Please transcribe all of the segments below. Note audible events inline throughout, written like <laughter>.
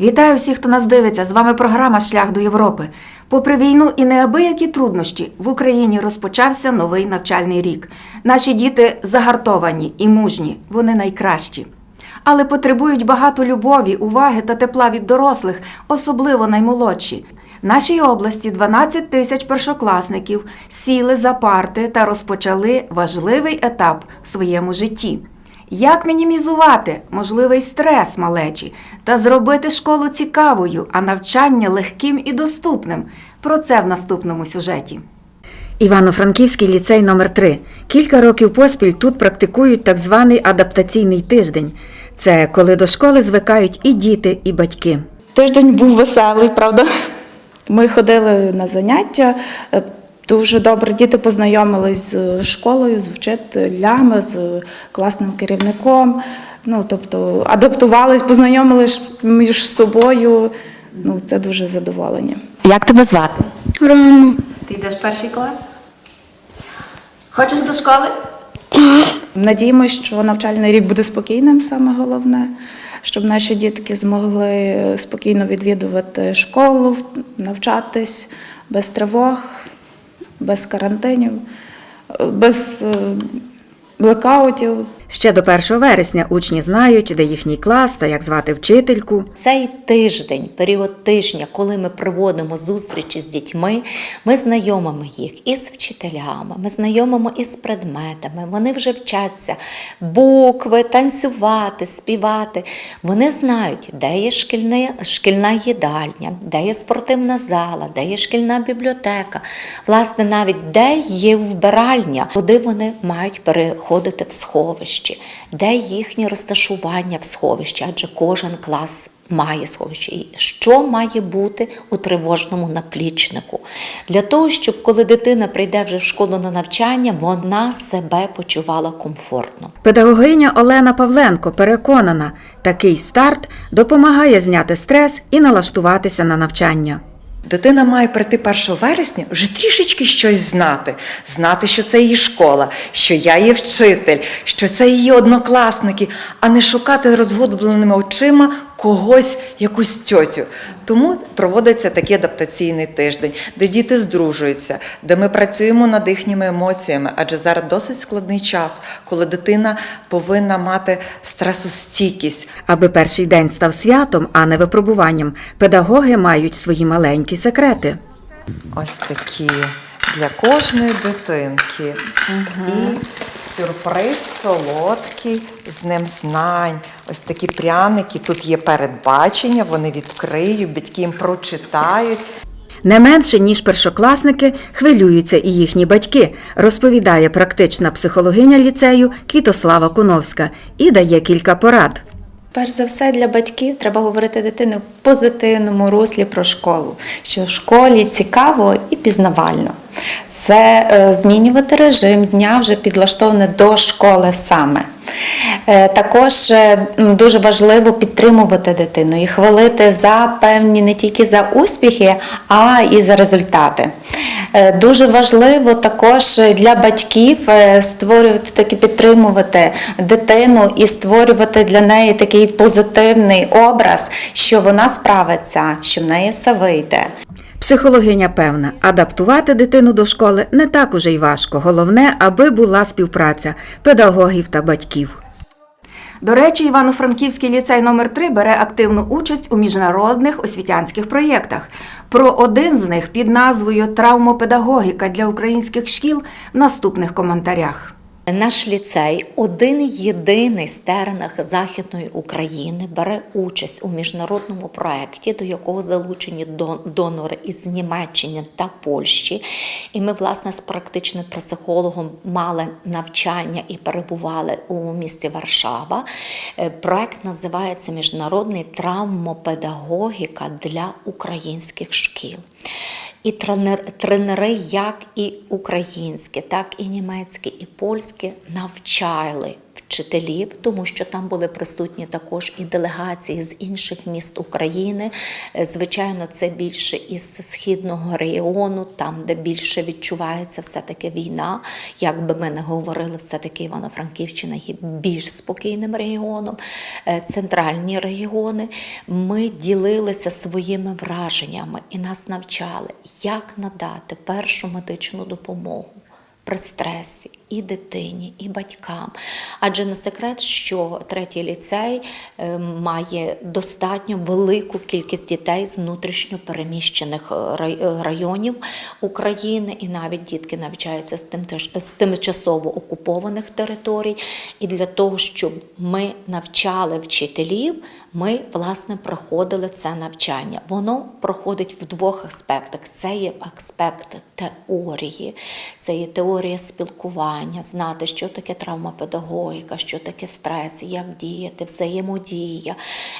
Вітаю всіх, хто нас дивиться. З вами програма Шлях до Європи. Попри війну і неабиякі труднощі, в Україні розпочався новий навчальний рік. Наші діти загартовані і мужні, вони найкращі. Але потребують багато любові, уваги та тепла від дорослих, особливо наймолодші. В нашій області 12 тисяч першокласників сіли за парти та розпочали важливий етап в своєму житті. Як мінімізувати можливий стрес малечі та зробити школу цікавою, а навчання легким і доступним? Про це в наступному сюжеті. Івано-Франківський ліцей номер 3 Кілька років поспіль тут практикують так званий адаптаційний тиждень. Це коли до школи звикають і діти, і батьки. Тиждень був веселий, правда. Ми ходили на заняття. Дуже добре діти познайомились з школою, з вчителями, з класним керівником. Ну, тобто адаптувались, познайомились між собою. Ну, це дуже задоволення. Як тебе звати? Рома. Ти йдеш в перший клас? Хочеш до школи? Надіємося, що навчальний рік буде спокійним, саме головне, щоб наші дітки змогли спокійно відвідувати школу, навчатись без тривог, без карантинів, без блокаутів. блекаутів. Ще до 1 вересня учні знають, де їхній клас та як звати вчительку. Цей тиждень, період тижня, коли ми проводимо зустрічі з дітьми, ми знайомимо їх із вчителями, ми знайомимо із предметами. Вони вже вчаться букви, танцювати, співати. Вони знають, де є шкільна, шкільна їдальня, де є спортивна зала, де є шкільна бібліотека. Власне, навіть де є вбиральня, куди вони мають переходити в сховище, де їхнє розташування в сховищі, адже кожен клас має сховище. І що має бути у тривожному наплічнику? Для того, щоб коли дитина прийде вже в школу на навчання, вона себе почувала комфортно. Педагогиня Олена Павленко переконана, такий старт допомагає зняти стрес і налаштуватися на навчання. Дитина має прийти 1 вересня вже трішечки щось знати, знати, що це її школа, що я є вчитель, що це її однокласники, а не шукати розгубленими очима когось, якусь тьотю. Тому проводиться такий адаптаційний тиждень, де діти здружуються, де ми працюємо над їхніми емоціями, адже зараз досить складний час, коли дитина повинна мати стресостійкість, Аби перший день став святом, а не випробуванням, педагоги мають свої маленькі секрети. Ось такі для кожної дитинки. І сюрприз солодкий з ним знань. Ось такі пряники. Тут є передбачення, вони відкриють, батьки їм прочитають. Не менше ніж першокласники хвилюються і їхні батьки, розповідає практична психологиня ліцею Квітослава Куновська і дає кілька порад. Перш за все для батьків треба говорити дитині в позитивному руслі про школу, що в школі цікаво і пізнавально. Це е, змінювати режим дня вже підлаштований до школи саме. Е, Також е, дуже важливо підтримувати дитину і хвалити за певні не тільки за успіхи, а і за результати. Е, Дуже важливо також для батьків е, створювати таки підтримувати дитину і створювати для неї такий позитивний образ, що вона справиться, що в неї все вийде. Психологиня певна, адаптувати дитину до школи не так уже й важко. Головне, аби була співпраця педагогів та батьків. До речі, Івано-Франківський ліцей номер 3 бере активну участь у міжнародних освітянських проєктах. Про один з них під назвою Травмопедагогіка для українських шкіл в наступних коментарях. Наш ліцей, один єдиний з теренах Західної України, бере участь у міжнародному проєкті, до якого залучені донори із Німеччини та Польщі. І ми, власне, з практичним психологом мали навчання і перебували у місті Варшава. Е, Проект називається Міжнародний травмопедагогіка для українських шкіл. І тренер, тренери, як і українські, так і німецькі, і польські, навчали, вчителів, тому що там були присутні також і делегації з інших міст України. Е, Звичайно, це більше із східного регіону, там, де більше відчувається все-таки війна. Як би ми не говорили, все-таки Івано-Франківщина є більш спокійним регіоном, Е, центральні регіони. Ми ділилися своїми враженнями і нас навчали, як надати першу медичну допомогу при стресі і дитині, і батькам. Адже не секрет, що третій ліцей е, має достатньо велику кількість дітей з внутрішньо переміщених е, е, районів України, і навіть дітки навчаються з тимчасово окупованих територій. І для того, щоб ми навчали вчителів, ми власне проходили це навчання. Воно проходить в двох аспектах: це є аспект теорії, це є теорія спілкування, знати, що таке травмопедагогіка, що таке стрес, як діяти, взаємодія,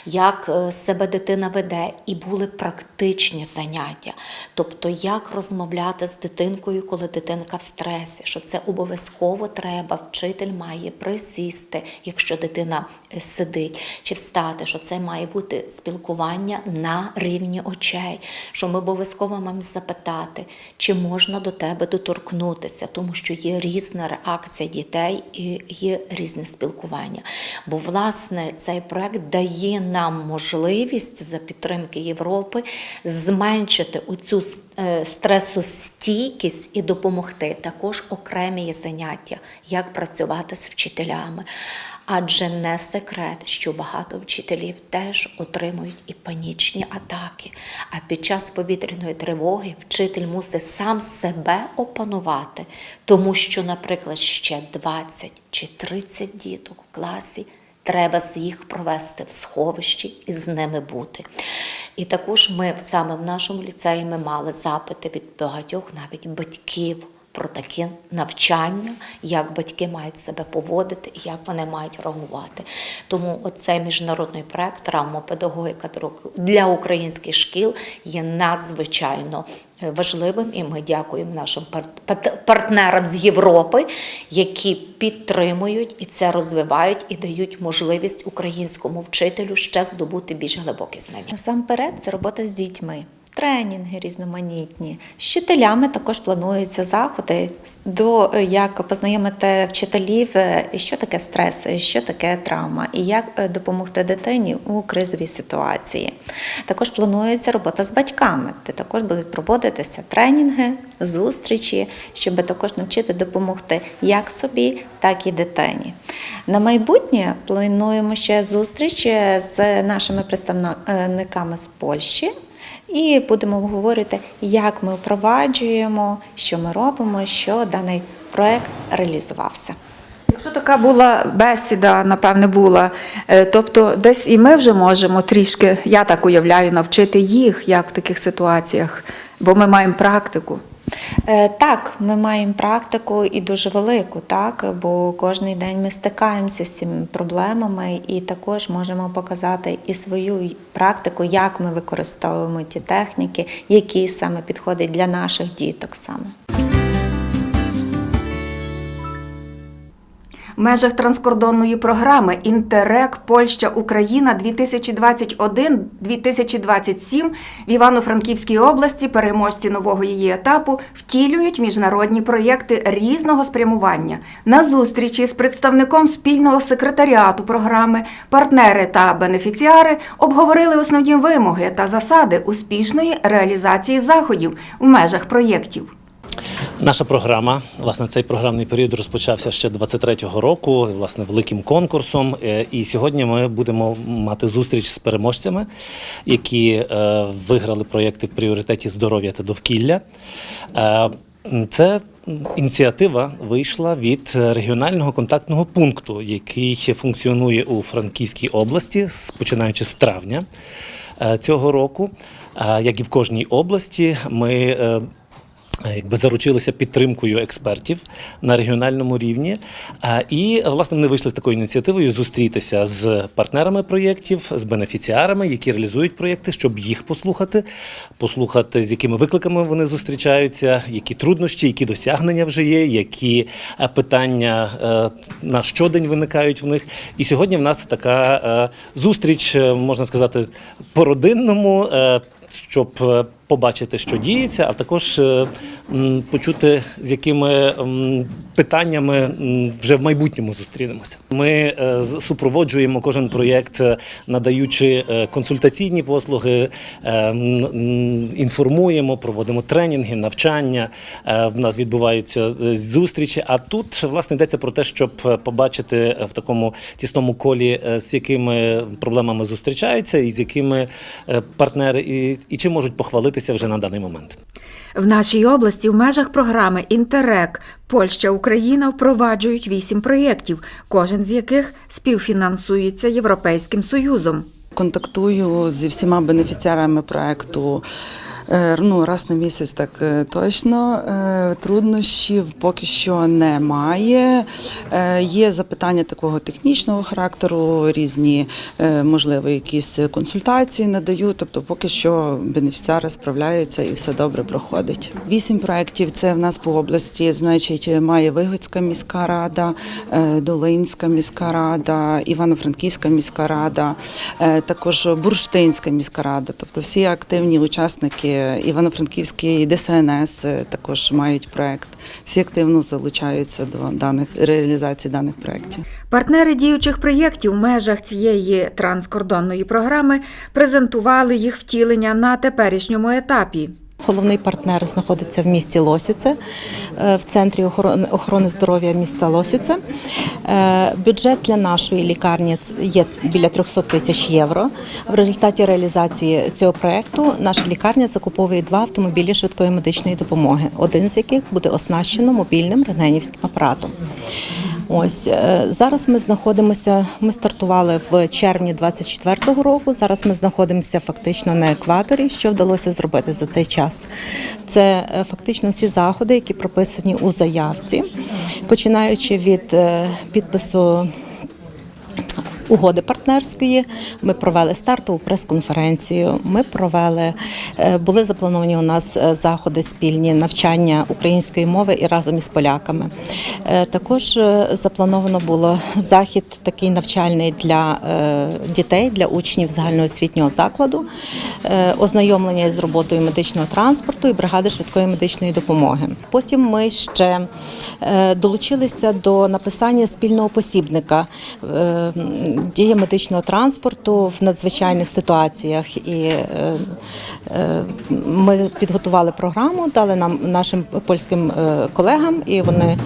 як е, себе дитина веде. І були практичні заняття, тобто як розмовляти з дитинкою, коли дитинка в стресі, що це обов'язково треба. Вчитель має присісти, якщо дитина е, сидить, чи встати, що це має бути спілкування на рівні очей, що ми обов'язково маємо запитати, чи можна до тебе доторкнутися, тому що є різна реакція дітей і є різне спілкування. Бо, власне, цей проект дає нам можливість за підтримки Європи зменшити оцю е, стресостійкість і допомогти. Також окремі заняття, як працювати з вчителями. Адже не секрет, що багато вчителів теж отримують і панічні атаки. А під час повітряної тривоги вчитель мусить сам себе опанувати, тому що, наприклад, ще 20 чи 30 діток в класі. Треба з їх провести в сховищі і з ними бути. І також ми саме в нашому ліцеї ми мали запити від багатьох навіть батьків про таке навчання, як батьки мають себе поводити як вони мають реагувати. Тому оцей міжнародний проект травмопедагогіка для українських шкіл є надзвичайно е, важливим, і ми дякуємо нашим пар- партнерам з Європи, які підтримують і це розвивають і дають можливість українському вчителю ще здобути більш глибокі знання. Насамперед, це робота з дітьми. Тренінги різноманітні. З вчителями також плануються заходи до е, як познайомити вчителів, е, що таке стрес, що таке травма, і як е, допомогти дитині у кризовій ситуації. Також планується робота з батьками, де також будуть проводитися тренінги, зустрічі, щоб також навчити допомогти як собі, так і дитині. На майбутнє плануємо ще зустріч з нашими представниками з Польщі. І будемо обговорити, як ми впроваджуємо, що ми робимо, що даний проект реалізувався. Якщо така була бесіда, напевне, була, е, тобто десь і ми вже можемо трішки, я так уявляю, навчити їх, як в таких ситуаціях, бо ми маємо практику. Е, Так, ми маємо практику і дуже велику, так, бо кожен день ми стикаємося з цими проблемами і також можемо показати і свою практику, як ми використовуємо ті техніки, які саме підходять для наших діток саме. Межах транскордонної програми Інтерек Польща Україна 2021-2027 в Івано-Франківській області переможці нового її етапу втілюють міжнародні проєкти різного спрямування. На зустрічі з представником спільного секретаріату програми партнери та бенефіціари обговорили основні вимоги та засади успішної реалізації заходів в межах проєктів. Наша програма, власне, цей програмний період розпочався ще 23-го року, власне, великим конкурсом. Е, І сьогодні ми будемо мати зустріч з переможцями, які е, виграли проєкти в пріоритеті здоров'я та довкілля. Е, Це ініціатива вийшла від регіонального контактного пункту, який функціонує у Франківській області, починаючи з травня цього року. Як і в кожній області, ми Якби заручилися підтримкою експертів на регіональному рівні, і власне вони вийшли з такою ініціативою зустрітися з партнерами проєктів, з бенефіціарами, які реалізують проєкти, щоб їх послухати, послухати, з якими викликами вони зустрічаються, які труднощі, які досягнення вже є, які е, питання е, на щодень виникають в них. І сьогодні в нас така е, зустріч, можна сказати, по родинному. щоб побачити, що діється, а також е, почути, з якими питаннями вже в майбутньому зустрінемося. Ми е, супроводжуємо кожен проєкт, е, надаючи консультаційні послуги, інформуємо, проводимо тренінги, навчання. В нас відбуваються зустрічі. А тут власне йдеться про те, щоб побачити в такому тісному колі, з якими проблемами зустрічаються, і з якими партнери, і, і чим можуть похвалитися вже на даний момент. В нашій області в межах програми Інтерек Польща Україна впроваджують вісім проєктів, кожен з яких співфінансується Європейським Союзом. Контактую зі всіма бенефіціарами проекту. Е, Ну, раз на місяць так е, точно. Е, Труднощів поки що немає. Є запитання такого технічного характеру, різні, можливо, якісь консультації надаю. Тобто, поки що бенефіціари справляються і все добре проходить. Вісім проєктів це в нас по області, значить, має Вигодська міська рада, Долинська міська рада, Івано-Франківська міська рада, також Бурштинська міська рада. Тобто всі активні учасники Івано-Франківський ДСНС е, також мають проект. Всі активно залучаються до даних реалізації даних проєктів. Партнери діючих проєктів в межах цієї транскордонної програми презентували їх втілення на теперішньому етапі. Головний партнер знаходиться в місті Лосіце, е, в центрі охорони, здоров'я міста Лосіце. Е, Бюджет для нашої лікарні є біля 300 тисяч євро. В результаті реалізації цього проекту наша лікарня закуповує два автомобілі швидкої медичної допомоги, один з яких буде оснащено мобільним рентгенівським апаратом. Ось е, зараз ми знаходимося. Ми стартували в червні 24-го року. Зараз ми знаходимося фактично на екваторі. Що вдалося зробити за цей час? Це е, фактично всі заходи, які прописані у заявці, починаючи від е, підпису угоди партнерської. Ми провели стартову прес-конференцію. Ми провели е, були заплановані у нас е, заходи спільні навчання української мови і разом із поляками. Е, Також заплановано було захід такий навчальний для дітей, для учнів загальноосвітнього закладу, ознайомлення з роботою медичного транспорту і бригади швидкої медичної допомоги. Потім ми ще долучилися до написання спільного посібника дії медичного транспорту в надзвичайних ситуаціях. І е, е, ми підготували програму, дали нам нашим польським е, колегам, і вони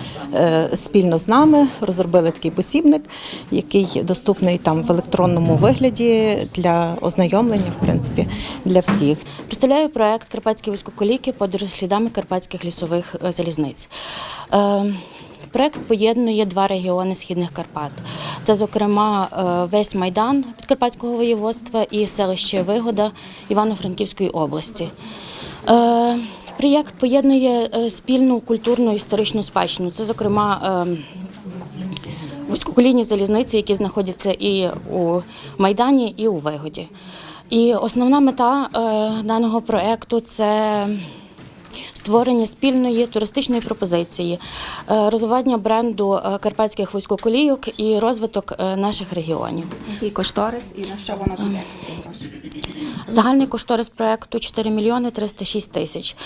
спільно з нами розробили такий посібник, який доступний там в електронному вигляді для ознайомлення, в принципі, для всіх. Представляю проект Карпатські вузькоколійки подорож слідами карпатських лісових залізниць. Проект поєднує два регіони східних Карпат. Це, зокрема, е, весь майдан Підкарпатського воєводства і селище Вигода Івано-Франківської області. Е, Проєкт поєднує е, спільну культурну історичну спадщину. Це, зокрема, вузькоколійні залізниці, які знаходяться і у Майдані, і у Вигоді. І основна мета даного проекту це створення спільної туристичної пропозиції, е, розвивання бренду е, карпатських вузькоколійок і розвиток е, наших регіонів. Який кошторис і на що воно піде? Загальний кошторис проекту 4 мільйони 306 тисяч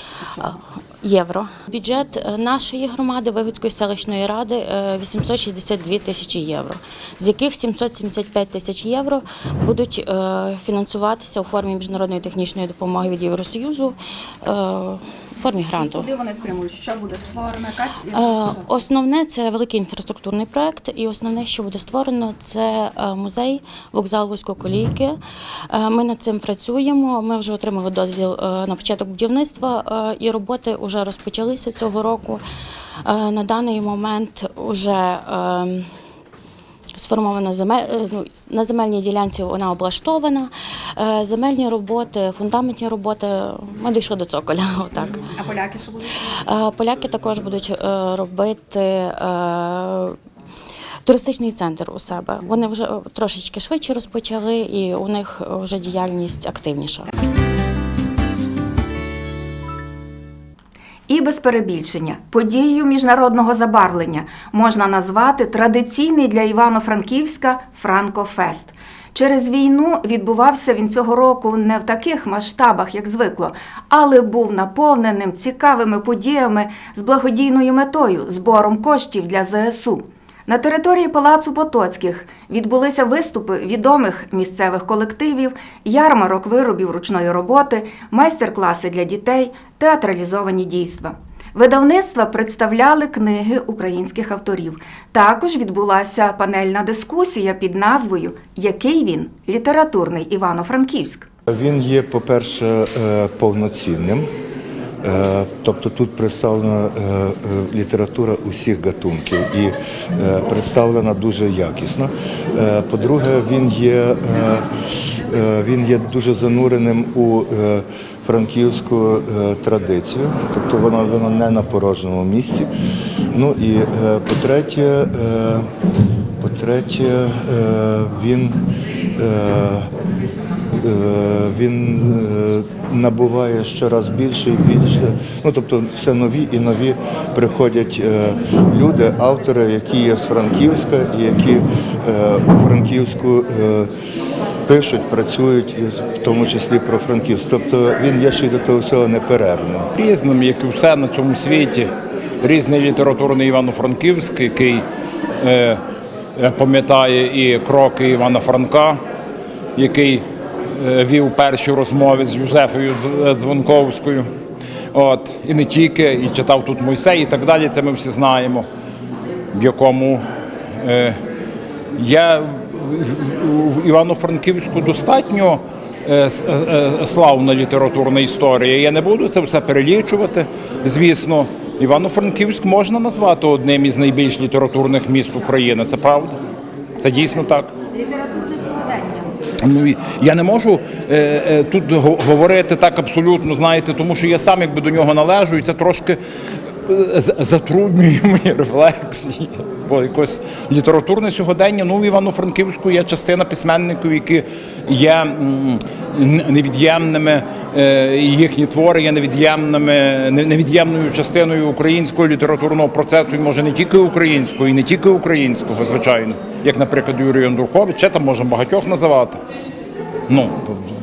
євро. Бюджет нашої громади Вигодської селищної ради е, 862 тисячі євро, з яких 775 тисяч євро будуть фінансуватися у формі міжнародної технічної допомоги від Євросоюзу формі гранту. Куди вони спрямують? Що буде створено? Якась Е, Основне це великий інфраструктурний проект, і основне, що буде створено, це е, музей, вокзал вузькоколійки. Е, Ми над цим працюємо. Ми вже отримали дозвіл на початок будівництва, і роботи вже розпочалися цього року. На даний момент вже сформована земель, е, ну, на земельній ділянці вона облаштована. Е, Земельні роботи, фундаментні роботи. Ми дійшли до цоколя. <laughs> Отак. А поляки що будуть? Е, Поляки також будуть робити. Туристичний центр у себе. Вони вже трошечки швидше розпочали, і у них вже діяльність активніша. І без перебільшення подією міжнародного забарвлення можна назвати традиційний для Івано-Франківська Франкофест. Через війну відбувався він цього року не в таких масштабах, як звикло, але був наповненим цікавими подіями з благодійною метою збором коштів для ЗСУ. На території Палацу Потоцьких відбулися виступи відомих місцевих колективів, ярмарок виробів ручної роботи, майстер-класи для дітей, театралізовані дійства. Видавництва представляли книги українських авторів. Також відбулася панельна дискусія під назвою Який він літературний Івано-Франківськ. Він є, по-перше, е, повноцінним. Е, Тобто тут представлена е, е, література усіх гатунків і представлена дуже якісно. По-друге, він є, він є дуже зануреним у франківську традицію, тобто вона, вона не на порожньому місці. Ну і по-третє, по-третє, він він е, набуває щораз більше і більше. Ну тобто це нові і нові приходять е, люди, автори, які є з Франківська і які е, у Франківську е, пишуть, працюють, в тому числі про Франківськ. Тобто він є ще й до того всього неперервним. різним, як і все на цьому світі. Різний літературний Івано-Франківськ, який е, е, пам'ятає і кроки Івана Франка, який е, вів перші розмови з Юзефою Дзвонковською. От, і не тільки, і читав тут Мойсей, і так далі. Це ми всі знаємо, в якому е, є в- Івано-Франківську достатньо е, е, е, славна літературна історія. Я не буду це все перелічувати. Звісно, Івано-Франківськ можна назвати одним із найбільш літературних міст України. Це правда? Це дійсно так. Літературне. Ну, я не можу е, е, тут го- говорити так абсолютно, знаєте, тому що я сам якби до нього належу, і це трошки е, затруднює <laughs> мої рефлексії. Бо якось літературне сьогодення, ну в Івано-Франківську є частина письменників, які є невід'ємними, е, їхні твори є невід'ємними, невід'ємною частиною українського літературного процесу, і може не тільки українського, і не тільки українського, звичайно, як, наприклад, Юрій Андрухович, ще там можемо багатьох називати. Ну,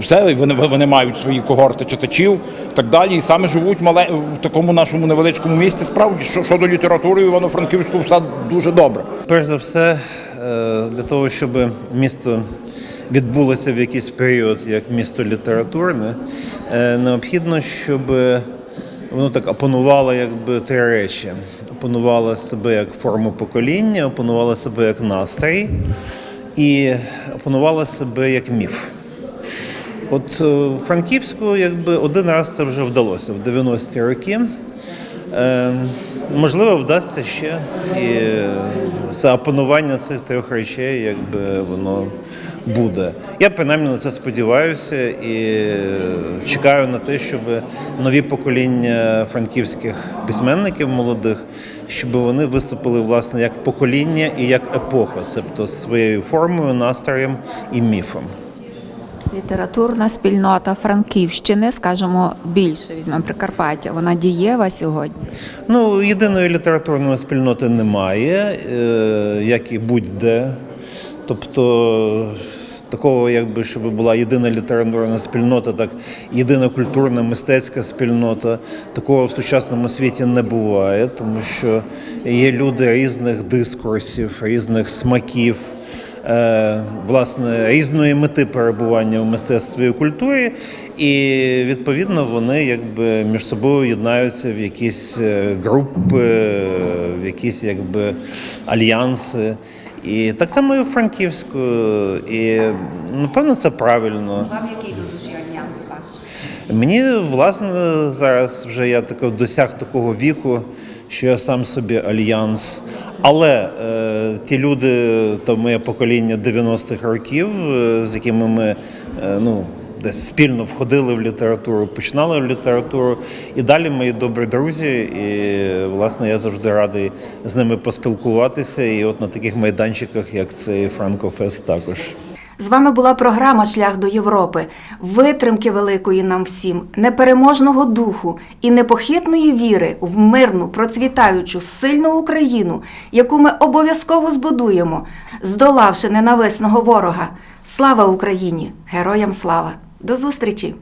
все, вони, вони мають свої когорти читачів і так далі. І саме живуть мале, в такому нашому невеличкому місті. Справді, що щодо літератури Івано-Франківську все дуже добре. Перш за все, е, для того, щоб місто відбулося в якийсь період як місто літературне, е, необхідно, щоб воно так опанувало якби три речі: опанувало себе як форму покоління, опанувало себе як настрій і опанувало себе як міф. От е, в Франківську якби один раз це вже вдалося в 90-ті роки. Е, можливо, вдасться ще. І це опанування цих трьох речей, якби воно буде. Я принаймні на це сподіваюся і чекаю на те, щоб нові покоління франківських письменників молодих, щоб вони виступили власне як покоління і як епоха, тобто своєю формою, настроєм і міфом. Літературна спільнота Франківщини, скажімо, більше візьмемо Прикарпаття. Вона дієва сьогодні. Ну, єдиної літературної спільноти немає, е, як і будь-де. Тобто такого, якби щоб була єдина літературна спільнота, так єдина культурна мистецька спільнота. Такого в сучасному світі не буває, тому що є люди різних дискурсів, різних смаків. е, Власне, різної мети перебування в мистецтві і культурі, і відповідно вони якби між собою єднаються в якісь е, групи, в якісь якби альянси. І так само і франківською, Франківську. І напевно це правильно. Вам який до душі альянс ваш? Мені власне зараз вже я тако досяг такого віку, що я сам собі альянс. Але е, ті люди, то моє покоління 90-х років, е, з якими ми е, ну, десь спільно входили в літературу, починали в літературу. І далі мої добрі друзі. І власне я завжди радий з ними поспілкуватися. І от на таких майданчиках, як цей Франкофест, також. З вами була програма Шлях до Європи. Витримки великої нам всім, непереможного духу і непохитної віри в мирну, процвітаючу, сильну Україну, яку ми обов'язково збудуємо, здолавши ненависного ворога. Слава Україні! Героям слава! До зустрічі!